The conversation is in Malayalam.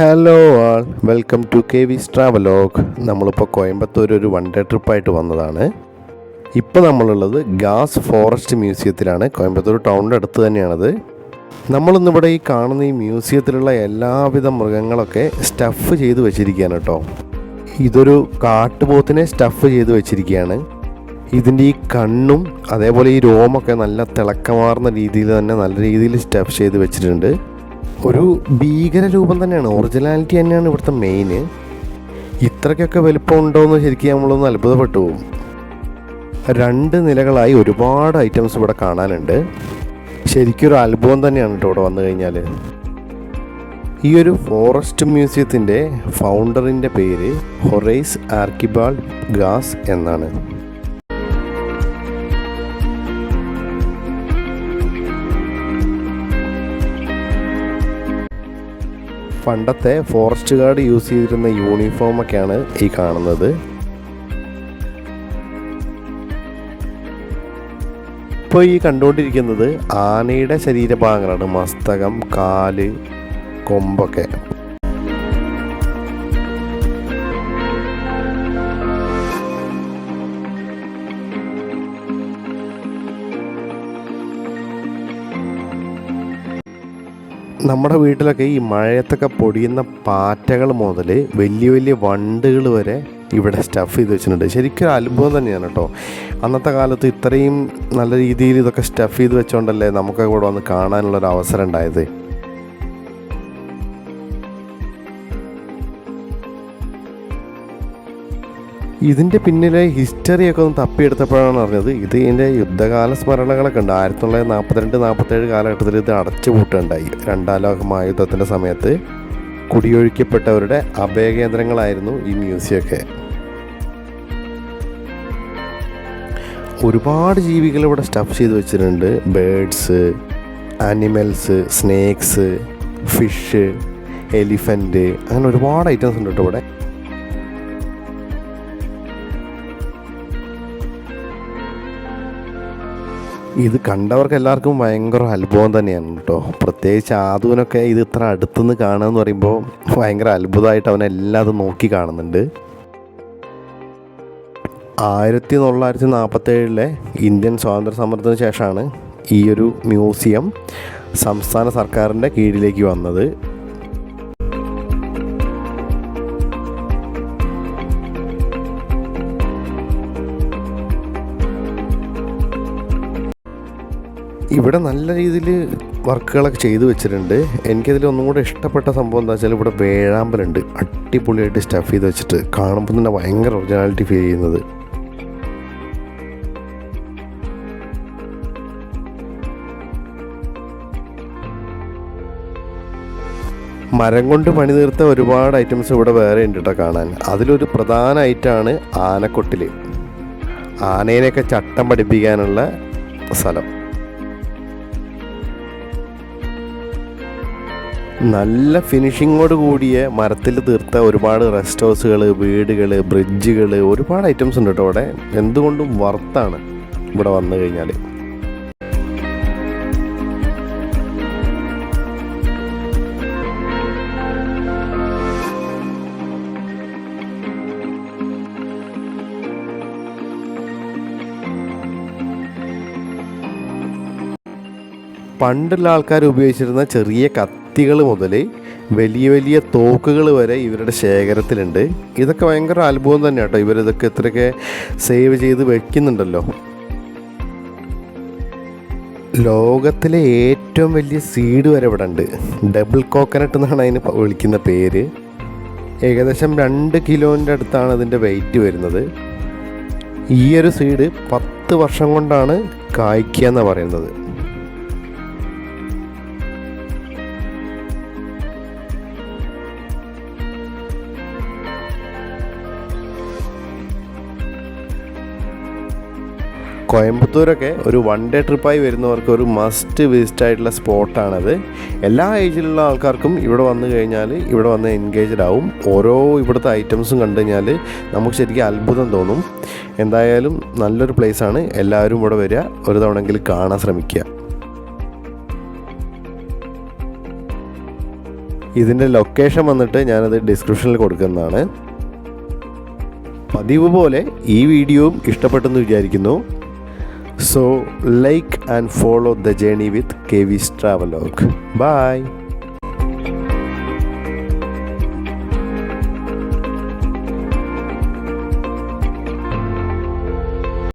Hello all welcome to K whis travelogue നമ്മളിപ്പോൾ കോയമ്പത്തൂർ ഒരു വൺ ഡേ ട്രിപ്പായിട്ട് വന്നതാണ്. ഇപ്പോൾ നമ്മളുള്ളത് ഗാസ് ഫോറസ്റ്റ് മ്യൂസിയത്തിലാണ് കോയമ്പത്തൂർ ടൗണിന്റെ അടുത്ത് തന്നെയാണത്. നമ്മളിന്നിവിടെ ഈ കാണുന്ന ഈ മ്യൂസിയത്തിലുള്ള എല്ലാവിധ മൃഗങ്ങളൊക്കെ സ്റ്റഫ് ചെയ്ത് വെച്ചിരിക്കുകയാണ് കേട്ടോ. ഇതൊരു കാട്ടുപോത്തിനെ സ്റ്റഫ് ചെയ്ത് വെച്ചിരിക്കുകയാണ്. ഇതിന്റെ ഈ കണ്ണും അതേപോലെ ഈ രോമൊക്കെ നല്ല തിളക്കമാർന്ന രീതിയിൽ തന്നെ നല്ല രീതിയിൽ സ്റ്റഫ് ചെയ്ത് വെച്ചിട്ടുണ്ട്. ഒരു ഭീകര രൂപം തന്നെയാണ്. ഒറിജിനാലിറ്റി തന്നെയാണ് ഇവിടുത്തെ മെയിൻ ഇത്രയ്ക്കൊക്കെ വലിപ്പം ഉണ്ടോ എന്ന് ശരിക്കും നമ്മളൊന്ന് അത്ഭുതപ്പെട്ടു പോകും. രണ്ട് നിലകളായി ഒരുപാട് ഐറ്റംസ് ഇവിടെ കാണാനുണ്ട്. ശരിക്കൊരു അത്ഭുതം തന്നെയാണ് കേട്ടോ ഇവിടെ വന്നു കഴിഞ്ഞാൽ ഈ ഒരു ഫോറസ്റ്റ് മ്യൂസിയത്തിന്റെ ഫൗണ്ടറിന്റെ പേര് ഹൊറൈസ് ആർക്കിബാൾ ഗാസ് എന്നാണ്. പണ്ടത്തെ ഫോറസ്റ്റ് ഗാർഡ് യൂസ് ചെയ്തിരുന്ന യൂണിഫോമൊക്കെയാണ് ഈ കാണുന്നത്. ഇപ്പോൾ ഈ കണ്ടുകൊണ്ടിരിക്കുന്നത് ആനയുടെ ശരീരഭാഗങ്ങളാണ്. മസ്തകം കാൽ കൊമ്പൊക്കെ. നമ്മുടെ വീട്ടിലൊക്കെ ഈ മഴയത്തൊക്കെ പൊടിയുന്ന പാറ്റകൾ മുതൽ വലിയ വലിയ വണ്ടുകൾ വരെ ഇവിടെ സ്റ്റഫ് ചെയ്ത് വെച്ചിട്ടുണ്ട്. ശരിക്കും അത്ഭുതം തന്നെയാണ് കേട്ടോ. അന്നത്തെ കാലത്ത് ഇത്രയും നല്ല രീതിയിൽ ഇതൊക്കെ സ്റ്റഫ് ചെയ്ത് വെച്ചോണ്ടല്ലേ നമുക്ക് ഇവിടെ വന്ന് കാണാനുള്ളൊരു അവസരം ഉണ്ടായത്. ഇതിന്റെ പിന്നിലെ ഹിസ്റ്ററിയൊക്കെ ഒന്ന് തപ്പിയെടുത്തപ്പോഴാണ് അറിഞ്ഞത് ഇത് ഇതിന്റെ യുദ്ധകാല സ്മരണകളൊക്കെ ഉണ്ട്. ആയിരത്തി തൊള്ളായിരത്തി നാൽപ്പത്തിരണ്ട് നാൽപ്പത്തേഴ് കാലഘട്ടത്തിൽ ഇത് അടച്ചു പൂട്ടുണ്ടായി. രണ്ടാം ലോക മഹായുദ്ധത്തിന്റെ സമയത്ത് കുടിയൊഴിക്കപ്പെട്ടവരുടെ അഭയകേന്ദ്രങ്ങളായിരുന്നു ഈ മ്യൂസിയമൊക്കെ ഒരുപാട് ജീവികൾ ഇവിടെ സ്റ്റഫ് ചെയ്ത് വെച്ചിട്ടുണ്ട്. Birds animals snakes fish elephant അങ്ങനെ ഒരുപാട് ഐറ്റംസ് ഉണ്ട് കേട്ടോ ഇവിടെ. ഇത് കണ്ടവർക്ക് എല്ലാവർക്കും ഭയങ്കര അത്ഭുതം തന്നെയാണ് കേട്ടോ. പ്രത്യേകിച്ച് ആദുവിനൊക്കെ ഇത് ഇത്ര അടുത്തുനിന്ന് കാണുക എന്ന് പറയുമ്പോൾ ഭയങ്കര അത്ഭുതമായിട്ട് അവൻ എല്ലാതും നോക്കി കാണുന്നുണ്ട്. ആയിരത്തി തൊള്ളായിരത്തി നാൽപ്പത്തേഴിലെ ഇന്ത്യൻ സ്വാതന്ത്ര്യ സമരത്തിന് ശേഷമാണ് ഈ ഒരു മ്യൂസിയം സംസ്ഥാന സർക്കാരിന്റെ കീഴിലേക്ക് വന്നത്. ഇവിടെ നല്ല രീതിയിൽ വർക്കുകളൊക്കെ ചെയ്തു വെച്ചിട്ടുണ്ട്. എനിക്കതിൽ ഒന്നും കൂടെ ഇഷ്ടപ്പെട്ട സംഭവം എന്താ വെച്ചാൽ ഇവിടെ വേഴാമ്പലുണ്ട്. അടിപൊളിയായിട്ട് സ്റ്റഫ് ചെയ്ത് വെച്ചിട്ട് കാണുമ്പോൾ തന്നെ ഭയങ്കര ഒറിജിനാലിറ്റി ഫീൽ ചെയ്യുന്നത്. മരം കൊണ്ട് പണി തീർത്ത ഒരുപാട് ഐറ്റംസ് ഇവിടെ വേറെ ഉണ്ട് കേട്ടോ കാണാൻ. അതിലൊരു പ്രധാന ഐറ്റമാണ് ആനക്കൊട്ടിൽ ആനേനെയൊക്കെ ചട്ടം പഠിപ്പിക്കാനുള്ള സ്ഥലം. നല്ല ഫിനിഷിങ്ങോട് കൂടിയ മരത്തിൽ തീർത്ത ഒരുപാട് റെസ്റ്റ് ഹൗസുകൾ വീടുകൾ ബ്രിഡ്ജുകൾ ഒരുപാട് ഐറ്റംസ് ഉണ്ട് കേട്ടോ അവിടെ. എന്തുകൊണ്ടും വർത്താണ് ഇവിടെ വന്നു കഴിഞ്ഞാൽ പണ്ടുള്ള ആൾക്കാർ ഉപയോഗിച്ചിരുന്ന ചെറിയ കത്തികൾ മുതൽ വലിയ വലിയ തോക്കുകൾ വരെ ഇവരുടെ ശേഖരത്തിലുണ്ട്. ഇതൊക്കെ ഭയങ്കര അത്ഭുതം തന്നെ കേട്ടോ ഇവരിതൊക്കെ ഇത്രയൊക്കെ സേവ് ചെയ്ത് വെക്കുന്നുണ്ടല്ലോ. ലോകത്തിലെ ഏറ്റവും വലിയ സീഡ് വരെ ഇവിടെ ഉണ്ട്. ഡബിൾ കോക്കനട്ട് എന്നാണ് അതിന് വിളിക്കുന്ന പേര്. ഏകദേശം രണ്ട് കിലോന്റെ അടുത്താണ് അതിന്റെ വെയിറ്റ് വരുന്നത്. ഈയൊരു സീഡ് പത്ത് വർഷം കൊണ്ടാണ് കായ്ക്കുക എന്ന് പറയുന്നത്. കോയമ്പത്തൂരൊക്കെ ഒരു വൺ ഡേ ട്രിപ്പായി വരുന്നവർക്ക് ഒരു മസ്റ്റ് വിസിറ്റ് ആയിട്ടുള്ള സ്പോട്ടാണത്. എല്ലാ ഏജിലുള്ള ആൾക്കാർക്കും ഇവിടെ വന്നു കഴിഞ്ഞാൽ ഇവിടെ വന്ന് എൻഗേജ്ഡ് ആവും. ഓരോ ഇവിടുത്തെ ഐറ്റംസും കണ്ടു കഴിഞ്ഞാൽ നമുക്ക് ശരിക്കും അത്ഭുതം തോന്നും. എന്തായാലും നല്ലൊരു പ്ലേസാണ് എല്ലാവരും ഇവിടെ വരിക. ഒരു തവണയെങ്കിലും കാണാൻ ശ്രമിക്കുക. ഇതിന്റെ ലൊക്കേഷൻ വന്നിട്ട് ഞാനത് ഡിസ്ക്രിപ്ഷനിൽ കൊടുക്കുന്നതാണ്. പതിവ് പോലെ ഈ വീഡിയോയും ഇഷ്ടപ്പെട്ടെന്ന് വിചാരിക്കുന്നു. So, like and follow the journey with KV's Travelogue. Bye.